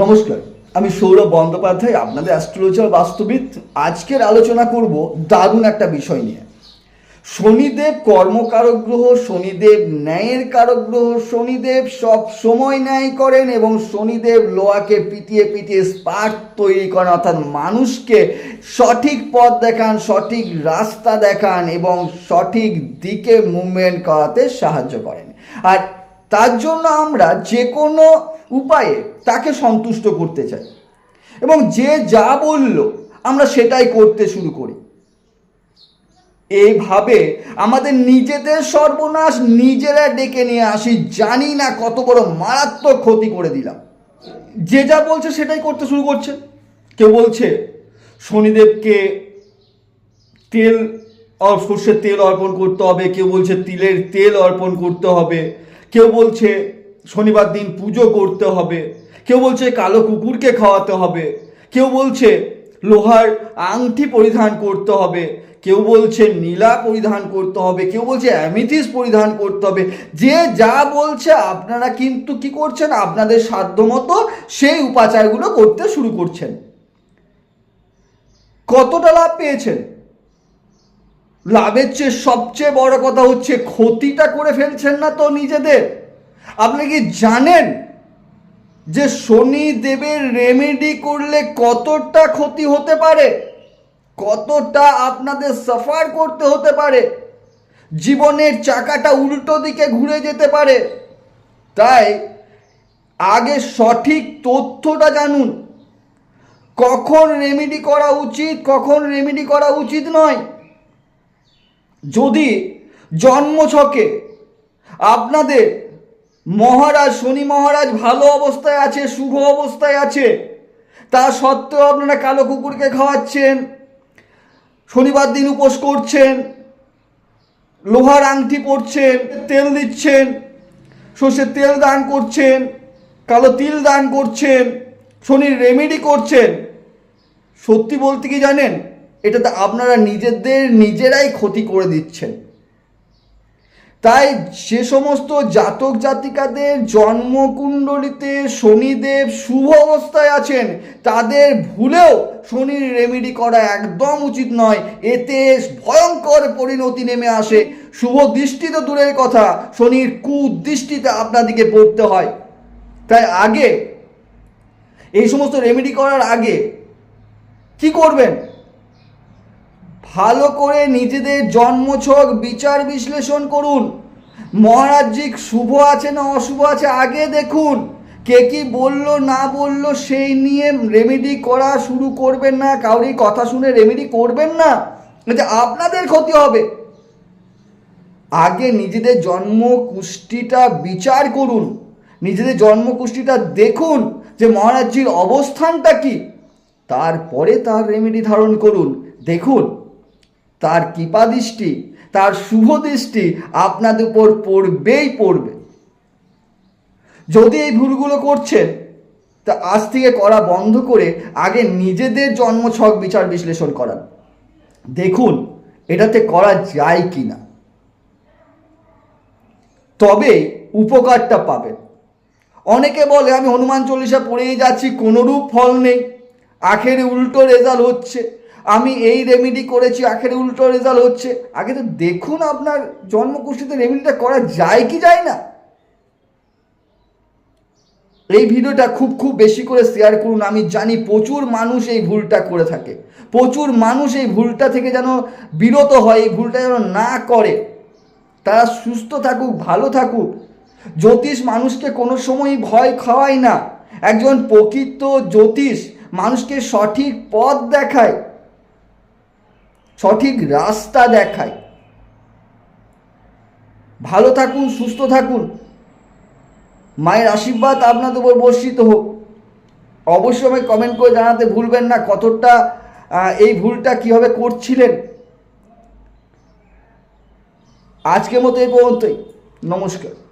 নমস্কার, আমি সৌরভ বন্দ্যোপাধ্যায়, আপনাদের অ্যাস্ট্রোলজার বাস্তবিক আজকের আলোচনা করব দারুণ একটা বিষয় নিয়ে। শনিদেব কর্মকারক গ্রহ, শনিদেব ন্যায়ের কারক গ্রহ, শনিদেব সব সময় ন্যায় করেন এবং শনিদেব লোয়াকে পিটিয়ে পিটিয়ে স্পার্ক তৈরি করেন, অর্থাৎ মানুষকে সঠিক পথ দেখান, সঠিক রাস্তা দেখান এবং সঠিক দিকে মুভমেন্ট করাতে সাহায্য করেন। আর তার জন্য আমরা যে কোনো উপায়ে তাকে সন্তুষ্ট করতে চাই। এবং যে যা বলল, আমরা সেটাই করতে শুরু করি। এইভাবে আমাদের নিজেদের সর্বনাশ নিজেরা ডেকে নিয়ে আসি, জানি না কত বড় মারাত্মক ক্ষতি করে দিলাম। যে যা বলছে সেটাই করতে শুরু করছে। কেউ বলছে, শনিদেবকে তেল সর্ষের তেল অর্পণ করতে হবে। কেউ বলছে, তিলের তেল অর্পণ করতে হবে। কেউ বলছে শনিবার দিন পুজো করতে হবে। কেউ বলছে কালো কুকুরকে খাওয়াতে হবে। কেউ বলছে লোহার আংটি পরিধান করতে হবে। কেউ বলছে নীলা পরিধান করতে হবে। কেউ বলছে অ্যামিথিস পরিধান করতে হবে। যে যা বলছে আপনারা কিন্তু কি করছেন? আপনাদের সাধ্যমতো সেই উপাচারগুলো করতে শুরু করছেন। কতটা লাভ পেয়েছেন? লাভের চেয়ে সবচেয়ে বড় কথা হচ্ছে ক্ষতিটা করে ফেলছেন না তো নিজেদের। আপনি কি জানেন যে শনি দেবের রেমেডি করলে কতটা ক্ষতি হতে পারে? কতটা আপনাদের সাফার করতে হতে পারে? জীবনের চাকাটা উল্টো দিকে ঘুরে যেতে পারে। তাই আগে সঠিক তথ্যটা জানুন। কখন রেমেডি করা উচিত, কখন রেমেডি করা উচিত নয়। যদি জন্মছকে আপনাদের মহারাজ, শনি মহারাজ ভালো অবস্থায় আছে, শুভ অবস্থায় আছে। তা সত্ত্বেও আপনারা কালো কুকুরকে খাওয়াচ্ছেন, শনিবার দিন উপোস করছেন, লোহার আংটি পরছেন, তেল দিচ্ছেন সর্ষের তেল দান করছেন, কালো তিল দান করছেন, শনির রেমেডি করছেন। সত্যি বলতে কি জানেন? এটাতে আপনারা নিজেদের নিজেরাই ক্ষতি করে দিচ্ছেন। তাই যে সমস্ত জাতক জাতিকাদের জন্মকুণ্ডলিতে শনিদেব শুভ অবস্থায় আছেন। তাদের ভুলেও শনির রেমেডি করা একদম উচিত নয়। এতে ভয়ঙ্কর পরিণতি নেমে আসে। শুভ দৃষ্টি তো দূরের কথা, শনির কুদৃষ্টিতে আপনাদিকে পড়তে হয়। তাই আগে এই সমস্ত রেমেডি করার আগে কি করবেন? ভালো করে নিজেদের জন্মছক বিচার বিশ্লেষণ করুন। মহারাজ্যিক শুভ আছে না অশুভ আছে আগে দেখুন। কে কি বলল, না বলল, সেই নিয়ে রেমেডি করা শুরু করবেন না। কাউরি কথা শুনে রেমেডি করবেন না। যে আপনাদের ক্ষতি হবে। আগে নিজেদের জন্ম কুষ্টিটা বিচার করুন। নিজেদের জন্ম কুষ্টিটা দেখুন যে মহারাজ্যির অবস্থানটা কি। তারপরে তার রেমেডি ধারণ করুন। দেখুন। তার কৃপা দৃষ্টি, তার শুভ দৃষ্টি আপনাদের উপর পড়বেই পড়বে। যদি এই ভুলগুলো করছেন, তা আজ থেকে করা বন্ধ করে আগে নিজেদের জন্মছক বিচার বিশ্লেষণ করান। দেখুন, এটাতে করা যায় কি না তবে উপকারটা পাবেন। অনেকে বলে, আমি হনুমান চল্লিশা পড়েই যাচ্ছি, কোনোরূপ ফল নেই। আখের উল্টো রেজাল্ট হচ্ছে। আমি এই রেমেডি করেছি, আখের উল্টো রেজাল্ট হচ্ছে। আগে তো দেখুন আপনার জন্মকুষ্ঠিতে রেমেডিটা করা যায় কি যায় না। এই ভিডিওটা খুব খুব বেশি করে শেয়ার করুন। আমি জানি প্রচুর মানুষ এই ভুলটা করে থাকে। প্রচুর মানুষ এই ভুলটা থেকে যেন বিরত হয়, এই ভুলটা যেন না করে। তারা সুস্থ থাকুক, ভালো থাকুক। জ্যোতিষ মানুষকে কোনো সময়ই ভয় খাওয়ায় না। একজন প্রকৃত জ্যোতিষ মানুষকে সঠিক পথ দেখায়। সঠিক রাস্তা দেখায়। ভালো থাকুন, সুস্থ থাকুন। মায়ের আশীর্বাদ আপনাদের উপর বর্ষিত হোক। অবশ্যই আমাকে কমেন্ট করে জানাতে ভুলবেন না কতটা এই ভুলটা কীভাবে করছিলেন। আজকের মতো এই পর্যন্তই। নমস্কার।